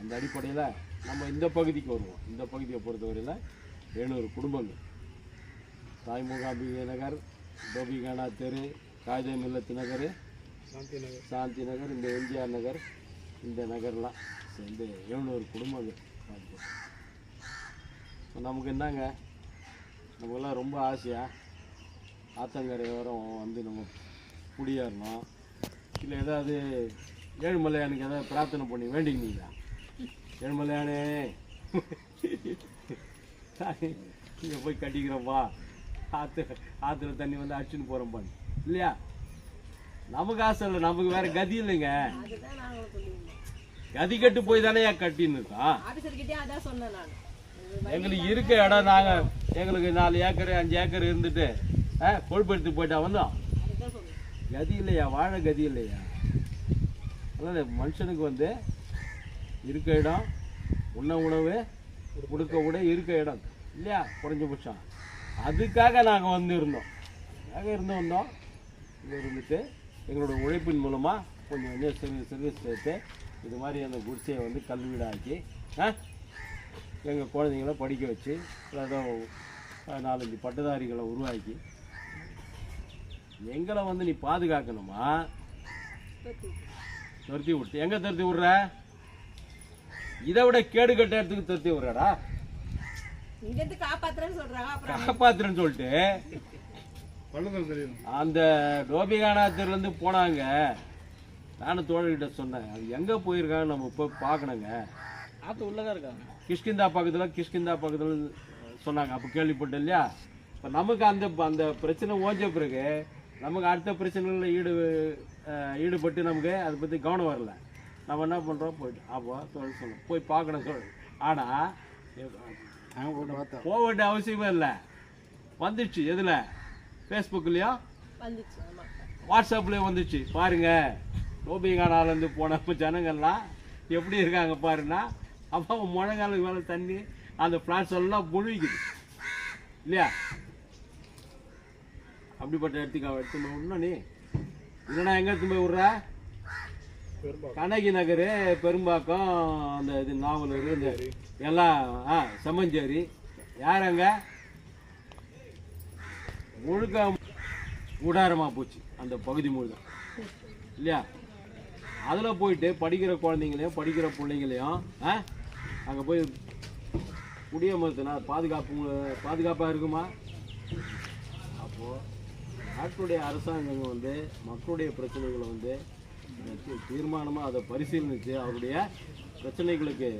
அந்த அடிப்படையில் நம்ம இந்த பகுதிக்கு வருவோம். இந்த பகுதியை பொறுத்தவரையில் எழுநூறு குடும்பங்கள். தாய் மூகாம்பிகை நகர் கோபிகானா தெரு காகித மில்லத்து நகர் சாந்தி நகர் சாந்தி நகர் இந்த எம்ஜிஆர் நகர் இந்த நகர்லாம் சேர்ந்து எழுநூறு குடும்பங்கள் நமக்கு என்னங்க? நமக்கெல்லாம் ரொம்ப ஆசையாக ஆத்தங்கரை வரும் வந்து நம்ம குடியேறணும். இல்லை ஏதாவது ஏழுமலையானுக்கு ஏதாவது பிரார்த்தனை பண்ணி வேண்டிக்கினீங்களா? ஏழுமலையானே இங்கே போய் கட்டிக்கிறோம்ப்பா ஆற்று ஆற்றுல தண்ணி வந்து அடிச்சுன்னு போகிறோம்ப்பா இல்லையா? நமக்கு ஆசை இல்லை நமக்கு வேற கதி இல்லைங்க. கதி கட்டு போய் தானே கட்டின்னு எங்களுக்கு இருக்க இடம் நாங்க எங்களுக்கு நாலு ஏக்கர் அஞ்சு ஏக்கர் இருந்துட்டு கொழுப்படுத்து போயிட்டா வந்தோம். கதி இல்லையா? வாழ கதி இல்லையா? அதனால மனுஷனுக்கு வந்து இருக்க இடம் உண்ண உணவு கொடுக்க கூட இருக்க இடம். இல்லையா? குறைஞ்சபட்சம் அதுக்காக நாங்கள் வந்து இருந்தோம் அதுக்காக இருந்து வந்தோம். இங்கே இருந்துட்டு எங்களோட உழைப்பின் மூலமாக கொஞ்சம் கொஞ்சம் சிறு சர்வீஸ் சேர்த்து இது மாதிரி அந்த குடிசையை வந்து கல்வீடாக்கி ஆ? எங்கள் குழந்தைங்கள படிக்க வச்சு ஏதோ நாலஞ்சு பட்டதாரிகளை உருவாக்கி எங்களை வந்து நீ பாதுகாக்கணுமா? துரத்தி விட்டு. எங்கே துரத்தி விடுற? இதை விட கேடு கட்ட இடத்துக்கு துரத்தி விடுறடா? இங்க இருந்து காப்பாத்துறேன்னு சொல்றாங்க அப்புறம் காப்பாத்துறேன்னு சொல்லிட்டு. அந்த டோபிகானாத்தில இருந்து போனாங்க. நானும் தோழர்கிட்ட சொன்னேன் அது எங்க போயிருக்காங்க நம்ம போய் பார்க்கணுங்க. ஆற்று உள்ளதான் இருக்காங்க. கிஷ்கிந்தா பக்கத்தில் கிஷ்கிந்தா பக்கத்தில் சொன்னாங்க. அப்போ கேள்விப்பட்டேன் இல்லையா? இப்போ நமக்கு அந்த அந்த பிரச்சனை ஓஞ்ச பிறகு நமக்கு அடுத்த பிரச்சனைகளில் ஈடு ஈடுபட்டு நமக்கு அதை பற்றி கவனம் வரல. நம்ம என்ன பண்ணுறோம் போயிட்டு அப்போ சொல்ல சொல்லணும் போய் பார்க்கணும் சொல் ஆனால் போக வேண்டிய அவசியமே இல்லை. வந்துச்சு. எதில்? ஃபேஸ்புக்லேயும் வந்துச்சு ஆமா. வாட்ஸ்அப்லேயும் வந்துச்சு. பாருங்க. டோபிகானாலேருந்து போன ஜனங்கள்லாம் எப்படி இருக்காங்க பாருன்னா அப்போ முழங்காலுக்கு மேலே தண்ணி அந்த ஃப்ளாட்ஸ் எல்லாம் முழுகிக்குது இல்லையா? அப்படிப்பட்ட இடத்துக்கு அவன் எடுத்து போய் விடணும் நீ. இல்லைன்னா எங்கே எடுத்து போய் விட்ற? கண்ணகி நகர் பெரும்பாக்கம் அந்த இது நாவலூர் இந்த எல்லாம் ஆ செம்மஞ்சேரி. யார் அங்க முழுக்க கூடாரமாக போச்சு அந்த பகுதி முழுக்க. இல்லையா? அதில் போயிட்டு படிக்கிற குழந்தைங்களையும் படிக்கிற பிள்ளைங்களையும் ஆ அங்கே போய் குடியமர்த்தினா பாதுகாப்பு பாதுகாப்பாக இருக்குமா? அப்போது நாட்டுடைய அரசாங்கங்கள் வந்து மக்களுடைய பிரச்சனைகளை வந்து தீர்மானமாக அதை பரிசீலனித்து அவருடைய பிரச்சனைகளுக்கு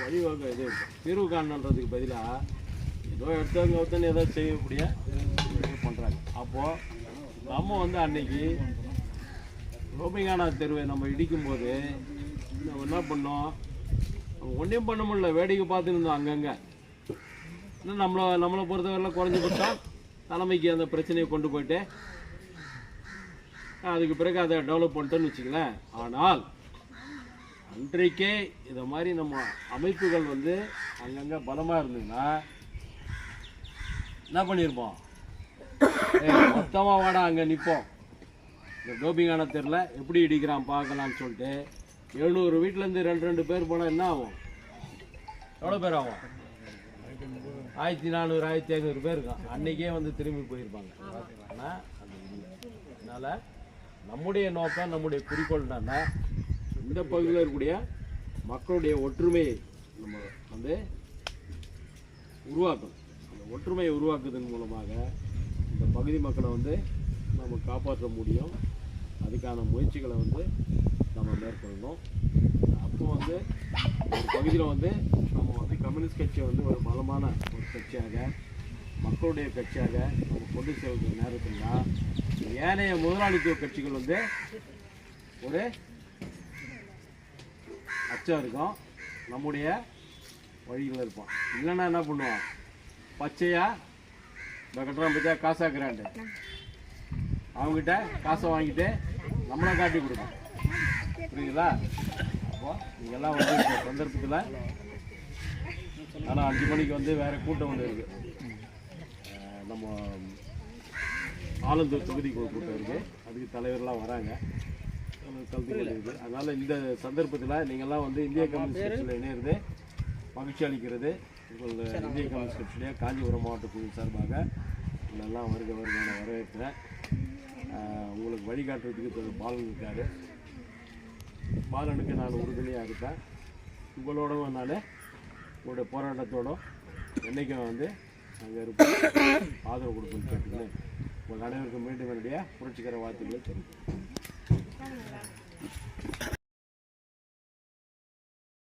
வழிவகை இது தீர்வு காணன்றதுக்கு பதிலாக ஏதோ எடுத்தவங்க ஒருத்தன் ஏதோ செய்யக்கூடிய பண்ணுறாங்க அப்போது நம்ம வந்து அன்னைக்கு ரோமிங்கானா தெருவை நம்ம இடிக்கும்போது நம்ம என்ன பண்ணோம்? ஒன்றையும் பண்ண முடியல. வேடிக்கை பார்த்துருந்தோம் இருந்தோம் அங்கங்கே. இன்னும் நம்மளை நம்மளை பொறுத்தவரையில் குறைஞ்சபட்சம் தலைமைக்கு அந்த பிரச்சனையை கொண்டு போயிட்டு அதுக்கு பிறகு அதை டெவலப் பண்ணிட்டோன்னு வச்சுக்கலேன் ஆனால் அன்றைக்கே இதை மாதிரி நம்ம அமைப்புகள் வந்து அங்கங்கே பலமாக இருந்ததுன்னா என்ன பண்ணியிருப்போம் மொத்தமாக வாடா அங்கே நிற்போம் இந்த கோபிங்கான தெருல எப்படி இடிக்கிறான் பார்க்கலாம்னு சொல்லிட்டு எழுநூறு வீட்டிலேருந்து ரெண்டு ரெண்டு பேர் போனால் என்ன ஆகும்? எவ்வளோ பேர் ஆகும்? ஆயிரத்தி நானூறு ஆயிரத்தி ஐநூறு பேர் இருக்கும் அன்னைக்கே வந்து திரும்பி போயிருப்பாங்க. ஆனால் அதனால் நம்முடைய நோக்கம் நம்முடைய குறிக்கோள் என்னன்னா இந்த பகுதியில் இருக்கக்கூடிய மக்களுடைய ஒற்றுமையை நம்ம வந்து உருவாக்கணும். அந்த ஒற்றுமையை உருவாக்குவதன் மூலமாக இந்த பகுதி மக்களை வந்து நம்ம காப்பாற்ற முடியும். அதுக்கான முயற்சிகளை வந்து நம்ம மேற்கொள்ளணும். அப்போ வந்து ஒரு பகுதியில் வந்து நம்ம வந்து கம்யூனிஸ்ட் கட்சியை வந்து ஒரு பலமான ஒரு கட்சியாக மக்களுடைய கட்சியாக நம்ம கொண்டு செல்கிற நேரத்தில் தான் ஏனைய முதலாளித்துவ கட்சிகள் வந்து ஒரு அச்சம் இருக்கும். நம்முடைய வழியில் இருப்போம். இல்லைன்னா என்ன பண்ணுவோம்? பச்சையா இந்த கட்டுறான் பச்சையா காசாக்குறாண்டு அவங்ககிட்ட காசை வாங்கிட்டு நம்மளை காட்டி கொடுக்கும் புரியுதுங்களா அப்போ நீங்கள்லாம் வந்து இந்த சந்தர்ப்பத்தில் ஆனால் அஞ்சு மணிக்கு வந்து வேறு கூட்டம் ஒன்று இருக்குது நம்ம ஆலந்தூர் தொகுதிக்கு ஒரு கூட்டம் அதுக்கு தலைவர்லாம் வராங்க. கல்வி கொண்டிருக்கு அதனால் இந்த சந்தர்ப்பத்தில் நீங்கள்லாம் வந்து இந்திய கம்யூனிஸ்ட் கட்சியில் இணையிறது மகிழ்ச்சி அளிக்கிறது. உங்கள் இந்திய கம்யூனிஸ்ட் கட்சியிலே காஞ்சிபுரம் மாவட்ட குழு சார்பாக இதெல்லாம் வருக வருக நான் வரவேற்கிறேன் உங்களுக்கு வழிகாட்டுறதுக்கு பாலன் இருக்கார். பாலனுக்கு நான் உறுதுணையாக இருப்பேன். உங்களோட நான் உங்களுடைய போராட்டத்தோடும் என்றைக்கும் வந்து சங்கரும் ஆதரவு கொடுக்குன்னு கேட்டுக்கிறேன். உங்கள் அனைவருக்கும் மீண்டும் என்னுடைய புரட்சிகர வாழ்த்துக்களை தெரிவிக்கிறேன்.